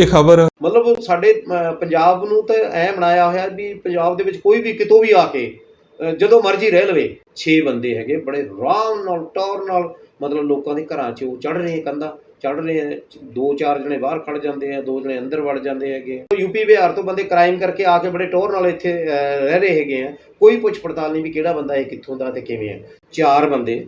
ਇਹ ਖਬਰ। ਮਤਲਬ ਸਾਡੇ ਪੰਜਾਬ ਨੂੰ ਤਾਂ ਐ ਬਣਾਇਆ ਹੋਇਆ ਵੀ ਪੰਜਾਬ ਦੇ ਵਿੱਚ ਕੋਈ ਵੀ ਕਿਤੋਂ ਵੀ ਆ ਕੇ ਜਦੋਂ ਮਰਜ਼ੀ ਰਹਿ ਲਵੇ 6 ਬੰਦੇ ਹੈਗੇ, ਬੜੇ ਆਰਾਮ ਨਾਲ, ਟੌਰ ਨਾਲ, ਮਤਲਬ ਲੋਕਾਂ ਦੇ ਘਰਾਂ 'ਚ ਉਹ ਚੜ ਰਹੇ ਕੰਦਾ ਚੜ ਰਹੇ ਆ, ਦੋ ਚਾਰ ਜਣੇ ਬਾਹਰ ਖੜ ਜਾਂਦੇ ਆ, ਦੋ ਜਣੇ ਅੰਦਰ ਵੜ ਜਾਂਦੇ ਹੈਗੇ ਯੂਪੀ ਬਿਹਾਰ ਤੋਂ ਬੰਦੇ ਕ੍ਰਾਈਮ ਕਰਕੇ ਆ ਕੇ ਬੜੇ ਟੌਰ ਨਾਲ ਇੱਥੇ ਰਹਿ ਰਹੇ ਹੈਗੇ ਆ। ਕੋਈ ਪੁੱਛ ਪੜਤਾਲ ਨਹੀਂ ਵੀ ਕਿਹੜਾ ਬੰਦਾ ਇਹ ਕਿੱਥੋਂ ਦਾ ਤੇ ਕਿਵੇਂ ਹੈ ਚਾਰ ਬੰਦੇ,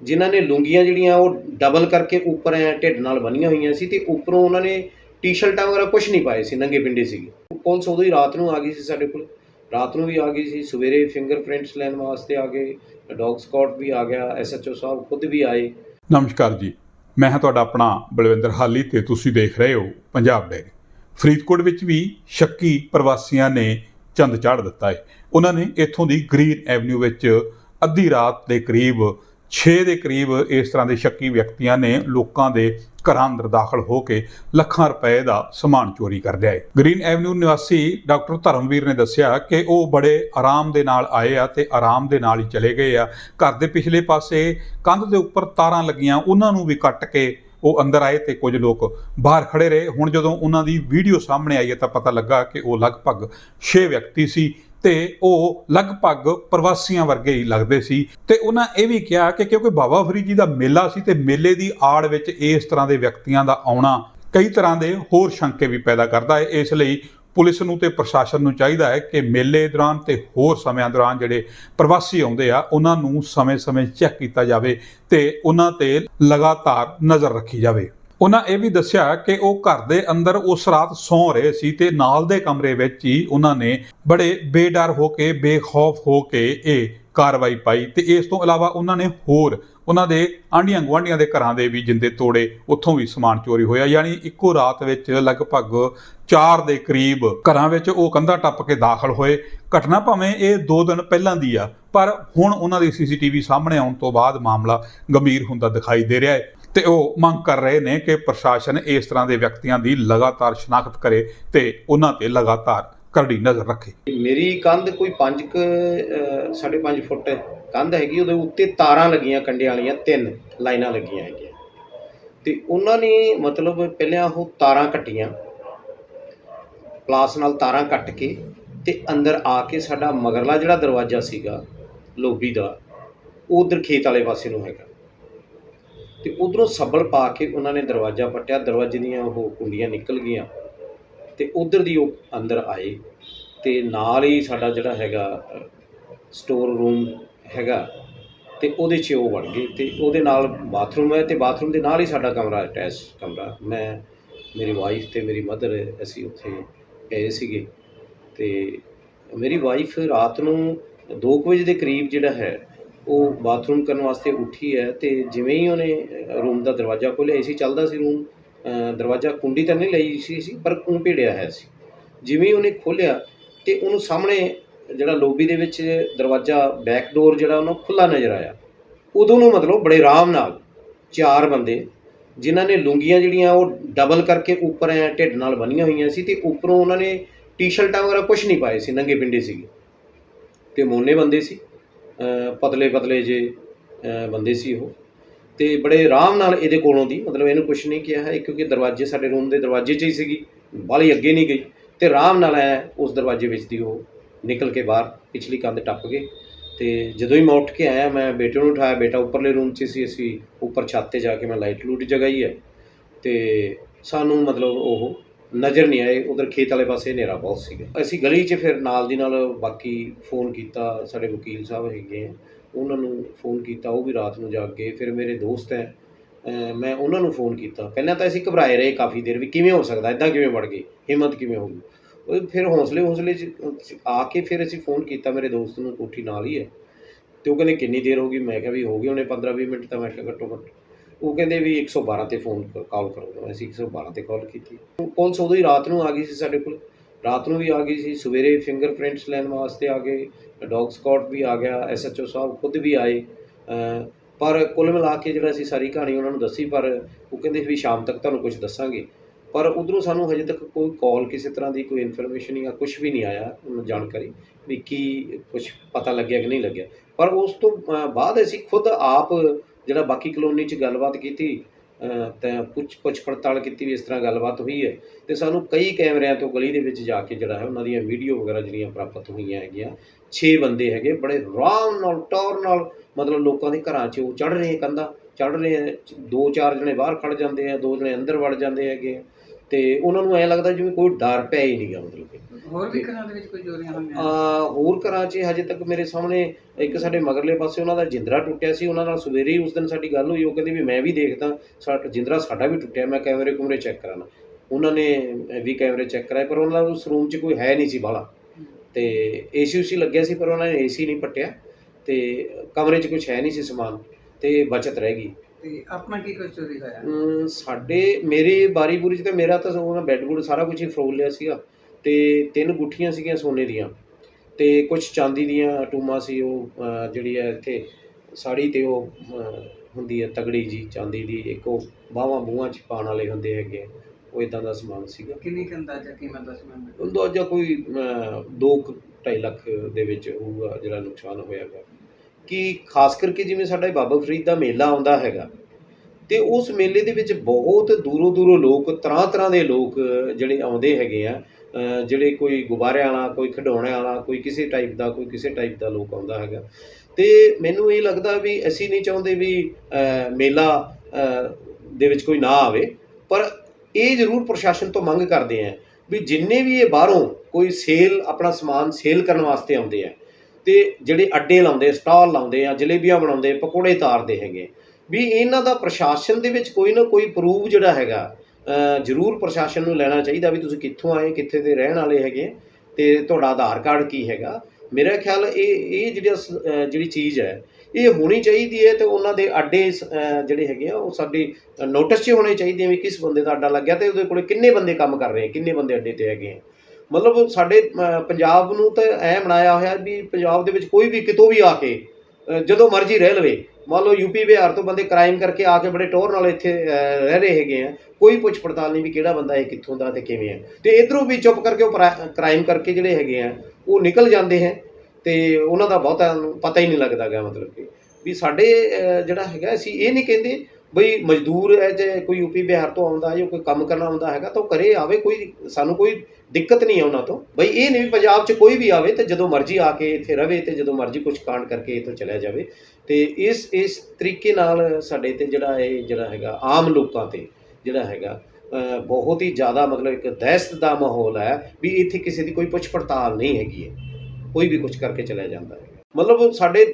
ਜਿਨ੍ਹਾਂ ਨੇ ਲੁੰਗੀਆਂ ਜਿਹੜੀਆਂ ਉਹ ਡਬਲ ਕਰਕੇ ਉੱਪਰ ਐ ਢਿੱਡ ਨਾਲ ਬੰਨੀਆਂ ਹੋਈਆਂ ਸੀ ਤੇ ਉੱਪਰੋਂ ਉਹਨਾਂ ਨੇ ਟੀ-ਸ਼ਰਟਾਂ ਵਗੈਰਾ ਕੁਝ ਨਹੀਂ ਪਾਏ ਸੀ, ਨੰਗੇ ਪਿੰਡੇ ਸੀਗੇ। ਪੁਲਿਸ ਉਦੋਂ ਹੀ ਰਾਤ ਨੂੰ ਆ ਗਈ ਸੀ ਸਾਡੇ ਕੋਲ। ਰਾਤ ਨੂੰ ਵੀ ਆ ਗਈ ਸੀ, ਸਵੇਰੇ ਫਿੰਗਰਪ੍ਰਿੰਟਸ ਲੈਣ ਵਾਸਤੇ ਆ ਗਏ ਡੌਗ ਸਕਾਟ ਵੀ ਆ ਗਿਆ ਐਸਐਚਓ ਸਾਹਿਬ ਖੁਦ ਵੀ ਆਏ। ਨਮਸਕਾਰ ਜੀ, ਮੈਂ ਹਾਂ ਤੁਹਾਡਾ ਆਪਣਾ ਬਲਵਿੰਦਰ ਹਾਲੀ ਤੇ ਤੁਸੀਂ ਦੇਖ ਰਹੇ ਹੋ ਪੰਜਾਬ ਡੈਰੀ ਫਰੀਦਕੋਟ ਵਿੱਚ ਵੀ ਸ਼ੱਕੀ ਪ੍ਰਵਾਸੀਆਂ ਨੇ ਚੰਦ ਚਾੜ ਦਿੱਤਾ ਹੈ ਉਹਨਾਂ ਨੇ ਇੱਥੋਂ ਦੀ ਗ੍ਰੀਨ ਐਵਨਿਊ ਵਿੱਚ ਅੱਧੀ ਰਾਤ ਦੇ ਕਰੀਬ 6 ਦੇ ਕਰੀਬ ਇਸ ਤਰ੍ਹਾਂ ਦੇ ਸ਼ੱਕੀ ਵਿਅਕਤੀਆਂ ਨੇ ਲੋਕਾਂ ਦੇ ਘਰਾਂ ਅੰਦਰ ਦਾਖਲ ਹੋ ਕੇ ਲੱਖਾਂ ਰੁਪਏ ਦਾ ਸਮਾਨ ਚੋਰੀ ਕਰ ਲਿਆ ਹੈ ਗ੍ਰੀਨ ਐਵਨਿਊ ਨਿਵਾਸੀ ਡਾਕਟਰ ਧਰਮਵੀਰ ਨੇ ਦੱਸਿਆ ਕਿ ਉਹ ਬੜੇ ਆਰਾਮ ਦੇ ਨਾਲ ਆਏ ਆ ਤੇ ਆਰਾਮ ਦੇ ਨਾਲ ਹੀ ਚਲੇ ਗਏ ਆ। ਘਰ ਦੇ ਪਿਛਲੇ ਪਾਸੇ ਕੰਧ ਦੇ ਉੱਪਰ ਤਾਰਾਂ ਲੱਗੀਆਂ, ਉਹਨਾਂ ਨੂੰ ਵੀ ਕੱਟ ਕੇ ਉਹ ਅੰਦਰ ਆਏ ਤੇ ਕੁਝ ਲੋਕ ਬਾਹਰ ਖੜੇ ਰਹੇ। ਹੁਣ ਜਦੋਂ ਉਹਨਾਂ ਦੀ ਵੀਡੀਓ ਸਾਹਮਣੇ ਆਈ ਹੈ ਤਾਂ ਪਤਾ ਲੱਗਾ ਕਿ ਉਹ ਲਗਭਗ 6 ਵਿਅਕਤੀ ਸੀ। ਤੇ ਉਹ ਲਗਭਗ ਪ੍ਰਵਾਸੀਆਂ ਵਰਗੇ ਹੀ ਲੱਗਦੇ ਸੀ। ਤੇ ਉਹਨਾਂ ਇਹ ਵੀ ਕਿਹਾ ਕਿ ਕਿਉਂਕਿ ਬਾਬਾ ਫਰੀਦ ਜੀ ਦਾ ਮੇਲਾ ਸੀ ਤੇ ਮੇਲੇ ਦੀ ਆੜ ਵਿੱਚ ਇਸ ਤਰ੍ਹਾਂ ਦੇ ਵਿਅਕਤੀਆਂ ਦਾ ਆਉਣਾ ਕਈ ਤਰ੍ਹਾਂ ਦੇ ਹੋਰ ਸ਼ੰਕੇ ਵੀ ਪੈਦਾ ਕਰਦਾ ਹੈ। ਇਸ ਲਈ ਪੁਲਿਸ ਨੂੰ ਤੇ ਪ੍ਰਸ਼ਾਸਨ ਨੂੰ ਚਾਹੀਦਾ ਹੈ ਕਿ ਮੇਲੇ ਦੌਰਾਨ ਤੇ ਹੋਰ ਸਮਿਆਂ ਦੌਰਾਨ ਜਿਹੜੇ ਪ੍ਰਵਾਸੀ ਆਉਂਦੇ ਆ, ਉਹਨਾਂ ਨੂੰ ਸਮੇਂ-ਸਮੇਂ ਚੈੱਕ ਕੀਤਾ ਜਾਵੇ ਤੇ ਉਹਨਾਂ ਤੇ ਲਗਾਤਾਰ ਨਜ਼ਰ ਰੱਖੀ ਜਾਵੇ। ਉਹਨਾਂ ਇਹ ਵੀ ਦੱਸਿਆ ਕਿ ਉਹ ਘਰ ਦੇ ਅੰਦਰ ਉਸ ਰਾਤ ਸੌਂ ਰਹੇ ਸੀ ਤੇ ਨਾਲ ਦੇ ਕਮਰੇ ਵਿੱਚ ਹੀ ਉਹਨਾਂ ਨੇ ਬੜੇ ਬੇਡਰ ਹੋ ਕੇ, ਬੇਖੌਫ ਹੋ ਕੇ ਇਹ ਕਾਰਵਾਈ ਪਾਈ ਤੇ ਇਸ ਤੋਂ ਇਲਾਵਾ ਉਹਨਾਂ ਨੇ ਹੋਰ ਉਹਨਾਂ ਦੇ ਆਂਢੀਆਂ ਗੁਆਂਢੀਆਂ ਦੇ ਘਰਾਂ ਦੇ ਵੀ ਜਿੰਦੇ ਤੋੜੇ, ਉੱਥੋਂ ਵੀ ਸਮਾਨ ਚੋਰੀ ਹੋਇਆ। ਯਾਨੀ ਇੱਕੋ ਰਾਤ ਵਿੱਚ ਲਗਭਗ 4 ਦੇ ਕਰੀਬ ਘਰਾਂ ਵਿੱਚ ਉਹ ਕੰਧਾ ਟੱਪ ਕੇ ਦਾਖਲ ਹੋਏ। ਘਟਨਾ ਭਾਵੇਂ ਇਹ 2 ਦਿਨ ਪਹਿਲਾਂ ਦੀ ਆ, ਪਰ ਹੁਣ ਉਹਨਾਂ ਦੀ ਸੀਸੀਟੀਵੀ ਸਾਹਮਣੇ ਆਉਣ ਤੋਂ ਬਾਅਦ ਮਾਮਲਾ ਗੰਭੀਰ ਹੁੰਦਾ ਦਿਖਾਈ ਦੇ ਰਿਹਾ ਹੈ। ਤੇ ਉਹ ਮੰਗ ਕਰ ਰਹੇ ਨੇ ਕਿ ਪ੍ਰਸ਼ਾਸਨ ਇਸ ਤਰ੍ਹਾਂ ਦੇ ਵਿਅਕਤੀਆਂ ਦੀ ਲਗਾਤਾਰ ਸ਼ਨਾਖਤ ਕਰੇ ਤੇ ਉਹਨਾਂ ਤੇ ਲਗਾਤਾਰ ਕਰੜੀ ਨਜ਼ਰ ਰੱਖੇ। ਮੇਰੀ ਕੰਧ ਕੋਈ 5 ਕ 5.5 ਫੁੱਟ ਕੰਧ ਹੈਗੀ, ਉਹਦੇ ਉੱਤੇ ਤਾਰਾਂ ਲੱਗੀਆਂ ਕੰਡੇ ਵਾਲੀਆਂ, ਤਿੰਨ ਲਾਈਨਾਂ ਲੱਗੀਆਂ ਹੈਗੀਆਂ। ਤੇ ਉਹਨਾਂ ਨੇ ਮਤਲਬ ਪਹਿਲਾਂ ਉਹ ਤਾਰਾਂ ਕੱਟੀਆਂ, ਪਲਾਸ ਨਾਲ ਤਾਰਾਂ ਕੱਟ ਕੇ ਤੇ ਅੰਦਰ ਆ ਕੇ ਸਾਡਾ ਮਗਰਲਾ ਜਿਹੜਾ ਦਰਵਾਜ਼ਾ ਸੀਗਾ, ਲੋਬੀ ਦਾ, ਉਹ ਉਧਰ ਖੇਤ ਵਾਲੇ ਪਾਸੇ ਨੂੰ ਹੈਗਾ। ਤੇ ਉਧਰੋਂ ਸੱਬਲ ਪਾ ਕੇ ਉਹਨਾਂ ਨੇ ਦਰਵਾਜ਼ਾ ਪੱਟਿਆ। ਦਰਵਾਜ਼ੇ ਦੀਆਂ ਉਹ ਕੁੰਡੀਆਂ ਨਿਕਲ ਗਈਆਂ ਤੇ ਉਧਰ ਦੀ ਉਹ ਅੰਦਰ ਆਏ ਤੇ ਨਾਲ ਹੀ ਸਾਡਾ ਜਿਹੜਾ ਹੈਗਾ ਸਟੋਰ ਰੂਮ ਹੈਗਾ ਤੇ ਉਹਦੇ 'ਚ ਉਹ ਵੜ ਗਏ ਤੇ ਉਹਦੇ ਨਾਲ ਬਾਥਰੂਮ ਹੈ ਤੇ ਬਾਥਰੂਮ ਦੇ ਨਾਲ ਹੀ ਸਾਡਾ ਕਮਰਾ ਅਟੈਚ ਕਮਰਾ। ਮੈਂ, ਮੇਰੀ ਵਾਈਫ ਤੇ ਮੇਰੀ ਮਦਰ ਅਸੀਂ ਉੱਥੇ ਗਏ ਸੀਗੇ ਤੇ ਮੇਰੀ ਵਾਈਫ ਰਾਤ ਨੂੰ 2 ਵਜੇ ਦੇ ਕਰੀਬ ਜਿਹੜਾ ਹੈ ਉਹ ਬਾਥਰੂਮ ਕਰਨ ਵਾਸਤੇ ਉੱਠੀ ਹੈ ਤੇ ਜਿਵੇਂ ਹੀ ਉਹਨੇ ਰੂਮ ਦਾ ਦਰਵਾਜ਼ਾ ਖੋਲ੍ਹਿਆ ਏਸੀ ਚੱਲਦਾ ਸੀ ਰੂਮ ਦਰਵਾਜ਼ਾ ਕੁੰਡੀ ਤਾਂ ਨਹੀਂ ਲਈ ਸੀ ਸੀ ਪਰ ਕੂੰ ਭੇੜਿਆ ਹੈ ਸੀ। ਜਿਵੇਂ ਹੀ ਉਹਨੇ ਖੋਲ੍ਹਿਆ ਤੇ ਉਹਨੂੰ ਸਾਹਮਣੇ ਜਿਹੜਾ ਲੋਬੀ ਦੇ ਵਿੱਚ ਦਰਵਾਜ਼ਾ ਬੈਕ ਡੋਰ ਜਿਹੜਾ ਉਹਨੂੰ ਖੁੱਲਾ ਨਜ਼ਰ ਆਇਆ। ਉਦੋਂ ਨੂੰ ਮਤਲਬ ਬੜੇ ਆਰਾਮ ਨਾਲ ਚਾਰ ਬੰਦੇ, ਜਿਨ੍ਹਾਂ ਨੇ ਲੁੰਗੀਆਂ ਜਿਹੜੀਆਂ ਉਹ ਡਬਲ ਕਰਕੇ ਉੱਪਰ ਐ ਢਿੱਡ ਨਾਲ ਬੰਨੀਆਂ ਹੋਈਆਂ ਸੀ ਤੇ ਉੱਪਰੋਂ ਉਹਨਾਂ ਨੇ ਟੀ-ਸ਼ਰਟਾਂ ਵਗੈਰਾ ਕੁਝ ਨਹੀਂ ਪਾਏ ਸੀ, ਨੰਗੇ ਪਿੰਡੇ ਸੀਗੇ। ਤੇ ਮੋਨੇ ਬੰਦੇ ਸੀ। ਪਤਲੇ ਪਤਲੇ ਜੇ ਬੰਦੇ ਸੀ ਉਹ। ਤੇ ਬੜੇ ਆਰਾਮ ਨਾਲ ਇਹਦੇ ਕੋਲੋਂ ਦੀ, ਮਤਲਬ ਇਹਨੂੰ ਕੁਝ ਨਹੀਂ ਕਿਹਾ ਹੈ, ਕਿਉਂਕਿ ਦਰਵਾਜ਼ੇ ਸਾਡੇ ਰੂਮ ਦੇ ਦਰਵਾਜ਼ੇ 'ਚ ਹੀ ਸੀਗੀ ਬਾਹਲੀ ਅੱਗੇ ਨਹੀਂ ਗਈ। ਤੇ ਆਰਾਮ ਨਾਲ ਐ ਉਸ ਦਰਵਾਜ਼ੇ ਵਿੱਚ ਦੀ ਉਹ ਨਿਕਲ ਕੇ ਬਾਹਰ, ਪਿਛਲੀ ਕੰਧ ਟੱਪ ਗਏ। ਤੇ ਜਦੋਂ ਹੀ ਮੈਂ ਉੱਠ ਕੇ ਆਇਆ, ਮੈਂ ਬੇਟੇ ਨੂੰ ਉਠਾਇਆ, ਬੇਟਾ ਉੱਪਰਲੇ ਰੂਮ 'ਚ ਸੀ, ਅਸੀਂ ਉੱਪਰ ਛੱਤ ਤੇ ਜਾ ਕੇ ਮੈਂ ਲਾਈਟ ਲੂਟ ਜਗਾਈ ਹੈ। ਤੇ ਸਾਨੂੰ ਮਤਲਬ ਉਹ ਨਜ਼ਰ ਨਹੀਂ ਆਏ, ਉਧਰ ਖੇਤ ਵਾਲੇ ਪਾਸੇ ਹਨੇਰਾ ਬਹੁਤ ਸੀਗਾ। ਅਸੀਂ ਗਲੀ 'ਚ ਫਿਰ ਨਾਲ ਦੀ ਨਾਲ ਬਾਕੀ ਫੋਨ ਕੀਤਾ, ਸਾਡੇ ਵਕੀਲ ਸਾਹਿਬ ਹੈਗੇ ਆ, ਉਹਨਾਂ ਨੂੰ ਫੋਨ ਕੀਤਾ, ਉਹ ਵੀ ਰਾਤ ਨੂੰ ਜਾਗ ਗਏ, ਫਿਰ ਮੇਰੇ ਦੋਸਤ ਹੈ ਮੈਂ ਉਹਨਾਂ ਨੂੰ ਫੋਨ ਕੀਤਾ। ਪਹਿਲਾਂ ਤਾਂ ਅਸੀਂ ਘਬਰਾਏ ਰਹੇ ਕਾਫੀ ਦੇਰ ਵੀ ਕਿਵੇਂ ਹੋ ਸਕਦਾ ਇਦਾਂ ਕਿਵੇਂ ਵੜ ਗਏ, ਹਿੰਮਤ ਕਿਵੇਂ ਹੋ ਗਈ ਉਹ ਫਿਰ ਹੌਸਲੇ ਹੌਸਲੇ 'ਚ ਆ ਕੇ ਫਿਰ ਅਸੀਂ ਫੋਨ ਕੀਤਾ, ਮੇਰੇ ਦੋਸਤ ਨੂੰ ਕੋਠੀ ਨਾਲ ਹੀ ਹੈ। ਤੇ ਉਹ ਕਹਿੰਦੇ, ਕਿੰਨੀ ਦੇਰ ਹੋ ਗਈ? ਮੈਂ ਕਿਹਾ, ਵੀ ਹੋ ਗਏ ਉਹਨੇ 15 20 ਮਿੰਟ ਤਾਂ ਮੈਂ ਕਿਹਾ ਘੱਟੋ ਘੱਟ ਉਹ ਕਹਿੰਦੇ ਵੀ 112 ਤੇ ਫੋਨ ਕਾਲ ਕਰੋ ਅਸੀਂ 112 ਤੇ ਕਾਲ ਕੀਤੀ। ਪੁਲਿਸ ਉਦੋਂ ਹੀ ਰਾਤ ਨੂੰ ਆ ਗਈ ਸੀ ਸਾਡੇ ਕੋਲ। ਰਾਤ ਨੂੰ ਵੀ ਆ ਗਈ ਸੀ। ਸਵੇਰੇ ਫਿੰਗਰਪ੍ਰਿੰਟਸ ਲੈਣ ਵਾਸਤੇ ਆ ਗਏ। ਡੌਗ ਸਕਾਟ ਵੀ ਆ ਗਿਆ। ਐਸਐਚਓ ਸਾਹਿਬ ਖੁਦ ਵੀ ਆਏ। ਪਰ ਕੁੱਲ ਮਿਲਾ ਕੇ ਜਿਹੜਾ ਅਸੀਂ ਸਾਰੀ ਕਹਾਣੀ ਉਹਨਾਂ ਨੂੰ ਦੱਸੀ, ਪਰ ਉਹ ਕਹਿੰਦੇ ਵੀ ਸ਼ਾਮ ਤੱਕ ਤੁਹਾਨੂੰ ਕੁਝ ਦੱਸਾਂਗੇ। ਪਰ ਉਧਰੋਂ ਸਾਨੂੰ ਹਜੇ ਤੱਕ ਕੋਈ ਕਾਲ ਕਿਸੇ ਤਰ੍ਹਾਂ ਦੀ, ਕੋਈ ਇਨਫੋਰਮੇਸ਼ਨ ਜਾਂ ਕੁਝ ਵੀ ਨਹੀਂ ਆਇਆ ਉਹਨੂੰ ਜਾਣਕਾਰੀ ਵੀ ਕੀ ਕੁਝ ਪਤਾ ਲੱਗਿਆ ਕਿ ਨਹੀਂ ਲੱਗਿਆ। ਪਰ ਉਸ ਤੋਂ ਬਾਅਦ ਅਸੀਂ ਖੁਦ ਆਪ ਜਿਹੜਾ ਬਾਕੀ ਕਲੋਨੀ 'ਚ ਗੱਲਬਾਤ ਕੀਤੀ ਤਾਂ ਪੁੱਛ ਪੁੱਛ ਪੜਤਾਲ ਕੀਤੀ ਵੀ ਇਸ ਤਰ੍ਹਾਂ ਗੱਲਬਾਤ ਹੋਈ ਹੈ ਤੇ ਸਾਨੂੰ ਕਈ ਕੈਮਰਿਆਂ ਤੋਂ ਗਲੀ ਦੇ ਵਿੱਚ ਜਾ ਕੇ ਜਿਹੜਾ ਹੈ ਉਹਨਾਂ ਦੀਆਂ ਵੀਡੀਓ ਵਗੈਰਾ ਜਿਹੜੀਆਂ ਪ੍ਰਾਪਤ ਹੋਈਆਂ ਹੈਗੀਆਂ 6 ਬੰਦੇ ਹੈਗੇ, ਬੜੇ ਆਰਾਮ ਨਾਲ, ਟੌਰ ਨਾਲ, ਮਤਲਬ ਲੋਕਾਂ ਦੇ ਘਰਾਂ 'ਚ ਉਹ ਚੜ ਰਹੇ ਕੰਧਾਂ ਚੜ ਰਹੇ ਦੋ ਚਾਰ ਜਣੇ ਬਾਹਰ ਖੜ ਜਾਂਦੇ ਆ, ਦੋ ਜਣੇ ਅੰਦਰ ਵੜ ਜਾਂਦੇ ਹੈਗੇ ਆ। ਤੇ ਉਹਨਾਂ ਨੂੰ ਐ ਲੱਗਦਾ ਜਿਵੇਂ ਕੋਈ ਡਰ ਪਿਆ ਹੀ ਨਹੀਂਗਾ ਮਤਲਬ ਕਿ ਹੋਰ ਵੀ ਘਰਾਂ ਦੇ ਵਿੱਚ ਕੋਈ ਚੋਰੀਆਂ ਹੋਈਆਂ? ਆ ਹੋਰ ਘਰਾਂ 'ਚ ਹਜੇ ਤੱਕ ਮੇਰੇ ਸਾਹਮਣੇ ਇੱਕ ਸਾਡੇ ਮਗਰਲੇ ਪਾਸੇ ਉਹਨਾਂ ਦਾ ਜਿੰਦਰਾ ਟੁੱਟਿਆ ਸੀ ਉਹਨਾਂ ਨਾਲ ਸਵੇਰੇ ਹੀ ਉਸ ਦਿਨ ਸਾਡੀ ਗੱਲ ਹੋਈ ਉਹ ਕਹਿੰਦੇ ਵੀ ਮੈਂ ਵੀ ਦੇਖਦਾ ਸਾਡਾ ਜਿੰਦਰਾ ਸਾਡਾ ਵੀ ਟੁੱਟਿਆ ਮੈਂ ਕੈਮਰੇ ਕੁਮਰੇ ਚੈੱਕ ਕਰਾਣਾ ਉਹਨਾਂ ਨੇ ਵੀ ਕੈਮਰੇ ਚੈੱਕ ਕਰਾਏ ਪਰ ਉਹਨਾਂ ਦਾ ਉਸ ਰੂਮ 'ਚ ਕੋਈ ਹੈ ਨਹੀਂ ਸੀ ਬਾਹਲਾ। ਤੇ ਏਸੀ ਉਸੀ ਲੱਗਿਆ ਸੀ ਪਰ ਉਹਨਾਂ ਨੇ ਏਸੀ ਨਹੀਂ ਪੱਟਿਆ ਤੇ ਕਮਰੇ 'ਚ ਕੁਝ ਹੈ ਨਹੀਂ ਸੀ ਸਮਾਨ ਤੇ ਬਚਤ ਰਹਿ ਗਈ। ਤੇ ਆਪਣਾ ਕੀ ਕੁਝ ਚੋਰੀ ਹੋਇਆ? ਸਾਡੇ ਮੇਰੇ ਬਾਰੀ ਬੁਰੀ 'ਚ ਤਾਂ ਮੇਰਾ ਤਾਂ ਉਹਨਾਂ ਬੈੱਡ ਬੁੱਡ ਸਾਰਾ ਕੁਝ ਹੀ ਫਰੋਲ ਲਿਆ ਸੀਗਾ। ਤੇ ਤਿੰਨ ਗੁੱਠੀਆਂ ਸੀਗੀਆਂ ਸੋਨੇ ਦੀਆਂ ਤੇ ਕੁਝ ਚਾਂਦੀ ਦੀਆਂ ਟੂਮਾਂ ਸੀ ਉਹ ਜਿਹੜੀ ਹੈ ਇੱਥੇ ਸਾੜੀ ਤੇ ਉਹ ਹੁੰਦੀ ਹੈ ਤਗੜੀ ਜੀ ਚਾਂਦੀ ਦੀ ਇੱਕ ਉਹ ਬਾਹਾਂ ਬੂਹਾਂ 'ਚ ਪਾਉਣ ਵਾਲੇ ਹੁੰਦੇ ਹੈਗੇ। ਉਹ ਇਦਾਂ ਦਾ ਸਮਾਨ ਸੀਗਾ ਕਿੰਨੀ ਕੁ ਅੰਦਾਜ਼ਾ ਕੀਮਤ ਦਾ ਸਮਾਨ ਹੈ? ਅੰਦਾਜ਼ਾ ਕੋਈ 2.5 ਲੱਖ ਦੇ ਵਿੱਚ ਹੋਊਗਾ ਜਿਹੜਾ ਨੁਕਸਾਨ ਹੋਇਆਗਾ ਕਿ ਖਾਸ ਕਰਕੇ ਜਿਵੇਂ ਸਾਡਾ ਇਹ ਬਾਬਾ ਫਰੀਦ ਦਾ ਮੇਲਾ ਆਉਂਦਾ ਹੈਗਾ ਤੇ ਉਸ ਮੇਲੇ ਦੇ ਵਿੱਚ ਬਹੁਤ ਦੂਰੋਂ ਦੂਰੋਂ ਲੋਕ ਤਰ੍ਹਾਂ ਤਰ੍ਹਾਂ ਦੇ ਲੋਕ ਜਿਹੜੇ ਆਉਂਦੇ ਹੈਗੇ ਆ ਜਿਹੜੇ ਕੋਈ ਗੁਬਾਰਿਆਂ ਵਾਲਾ, ਕੋਈ ਖਿਡੌਣੇ ਵਾਲਾ, ਕੋਈ ਕਿਸੇ ਟਾਈਪ ਦਾ, ਕੋਈ ਕਿਸੇ ਟਾਈਪ ਦਾ ਲੋਕ ਆਉਂਦਾ ਹੈਗਾ। ਤੇ ਮੈਨੂੰ ਇਹ ਲੱਗਦਾ ਵੀ ਅਸੀਂ ਨਹੀਂ ਚਾਹੁੰਦੇ ਵੀ ਮੇਲਾ ਦੇ ਵਿੱਚ ਕੋਈ ਨਾ ਆਵੇ, ਪਰ ਇਹ ਜ਼ਰੂਰ ਪ੍ਰਸ਼ਾਸਨ ਤੋਂ ਮੰਗ ਕਰਦੇ ਆ ਵੀ ਜਿੰਨੇ ਵੀ ਇਹ ਬਾਹਰੋਂ ਕੋਈ ਸੇਲ, ਆਪਣਾ ਸਮਾਨ ਸੇਲ ਕਰਨ ਵਾਸਤੇ ਆਉਂਦੇ ਆ, ਤੇ ਜਿਹੜੇ ਅੱਡੇ ਲਾਉਂਦੇ, ਸਟਾਲ ਲਾਉਂਦੇ ਆ, ਜਲੇਬੀਆਂ ਬਣਾਉਂਦੇ, ਪਕੌੜੇ ਤਾਰਦੇ ਹੈਗੇ, ਵੀ ਇਹਨਾਂ ਦਾ ਪ੍ਰਸ਼ਾਸਨ ਦੇ ਵਿੱਚ ਕੋਈ ਨਾ ਕੋਈ ਪ੍ਰੂਫ ਜਿਹੜਾ ਹੈਗਾ ਜ਼ਰੂਰ ਪ੍ਰਸ਼ਾਸਨ ਨੂੰ ਲੈਣਾ ਚਾਹੀਦਾ ਵੀ ਤੁਸੀਂ ਕਿੱਥੋਂ ਆਏ, ਕਿੱਥੇ ਦੇ ਰਹਿਣ ਵਾਲੇ ਹੈਗੇ, ਤੇ ਤੁਹਾਡਾ ਆਧਾਰ ਕਾਰਡ ਕੀ ਹੈਗਾ। ਮੇਰਾ ਖਿਆਲ ਇਹ ਇਹ ਜਿਹੜਾ ਸ- ਜਿਹੜੀ ਚੀਜ਼ ਹੈ, ਇਹ ਹੋਣੀ ਚਾਹੀਦੀ ਹੈ ਤੇ ਉਹਨਾਂ ਦੇ ਅੱਡੇ ਸ- ਜਿਹੜੇ ਹੈਗੇ ਆ, ਉਹ ਸਾਡੇ ਨੋਟਿਸ 'ਚ ਹੋਣੇ ਚਾਹੀਦੇ ਵੀ ਕਿਸ ਬੰਦੇ ਦਾ ਅੱਡਾ ਲੱਗਿਆ ਤੇ ਉਹਦੇ ਕੋਲੇ ਕਿੰਨੇ ਬੰਦੇ ਕੰਮ ਕਰ ਰਹੇ ਆ, ਕਿੰਨੇ ਬੰਦੇ ਅੱਡੇ ਤੇ ਹੈਗੇ ਆ। ਮਤਲਬ ਸਾਡੇ ਪੰਜਾਬ ਨੂੰ ਤਾਂ ਐ ਬਣਾਇਆ ਹੋਇਆ ਵੀ ਪੰਜਾਬ ਦੇ ਵਿੱਚ ਕੋਈ ਵੀ, ਕਿਤੋਂ ਵੀ ਆ ਕੇ ਜਦੋਂ ਮਰਜ਼ੀ ਰਹਿ ਲਵੇ ਮੰਨ ਲਓ ਯੂਪੀ, ਬਿਹਾਰ ਤੋਂ ਬੰਦੇ ਕ੍ਰਾਈਮ ਕਰਕੇ ਆ ਕੇ ਬੜੇ ਟੋਰ ਨਾਲ ਇੱਥੇ ਰਹਿ ਰਹੇ ਹੈਗੇ ਆ। ਕੋਈ ਪੁੱਛ ਪੜਤਾਲ ਨਹੀਂ ਵੀ ਕਿਹੜਾ ਬੰਦਾ ਇਹ ਕਿੱਥੋਂ ਦਾ ਤੇ ਕਿਵੇਂ ਹੈ ਤੇ ਇਧਰੋਂ ਵੀ ਚੁੱਪ ਕਰਕੇ ਉਹ ਕ੍ਰਾਈਮ ਕਰਕੇ ਜਿਹੜੇ ਹੈਗੇ ਆ, ਉਹ ਨਿਕਲ ਜਾਂਦੇ ਹੈ। ਤੇ ਉਹਨਾਂ ਦਾ ਬਹੁਤਾ ਪਤਾ ਹੀ ਨਹੀਂ ਲੱਗਦਾ ਗਾ ਮਤਲਬ ਕਿ। ਵੀ ਸਾਡੇ ਜਿਹੜਾ ਹੈਗਾ, ਅਸੀਂ ਇਹ ਨਹੀਂ ਕਹਿੰਦੇ ਬਈ ਮਜ਼ਦੂਰ ਹੈ ਜੇ ਕੋਈ ਯੂਪੀ ਬਿਹਾਰ ਤੋਂ ਆਉਂਦਾ ਜਾਂ ਕੋਈ ਕੰਮ ਕਰਨਾ ਆਉਂਦਾ ਹੈਗਾ ਤਾਂ ਉਹ ਕਰੇ ਆਵੇ, ਕੋਈ ਸਾਨੂੰ ਕੋਈ ਦਿੱਕਤ ਨਹੀਂ ਹੈ ਉਹਨਾਂ ਤੋਂ। ਬਈ ਇਹ ਨਹੀਂ ਵੀ ਪੰਜਾਬ 'ਚ ਕੋਈ ਵੀ ਆਵੇ ਤੇ ਜਦੋਂ ਮਰਜ਼ੀ ਆ ਕੇ ਇੱਥੇ ਰਵੇ ਤੇ ਜਦੋਂ ਮਰਜ਼ੀ ਕੁਝ ਕਾਂਡ ਕਰਕੇ ਇੱਥੋਂ ਚਲਿਆ ਜਾਵੇ। ਤੇ ਇਸ ਇਸ ਤਰੀਕੇ ਨਾਲ ਸਾਡੇ ਤੇ ਜਿਹੜਾ ਇਹ ਜਿਹੜਾ ਹੈਗਾ, ਆਮ ਲੋਕਾਂ ਤੇ ਜਿਹੜਾ ਹੈਗਾ ਬਹੁਤ ਹੀ ਜ਼ਿਆਦਾ ਮਤਲਬ ਇੱਕ ਦਹਿਸ਼ਤ ਦਾ ਮਾਹੌਲ ਹੈ ਵੀ ਇੱਥੇ ਕਿਸੇ ਦੀ ਕੋਈ ਪੁੱਛ ਪੜਤਾਲ ਨਹੀਂ ਹੈਗੀ ਹੈ। ਕੋਈ ਵੀ ਕੁਝ ਕਰਕੇ ਚਲਿਆ ਜਾਂਦਾ ਹੈ। ਮਤਲਬ ਸਾਡੇ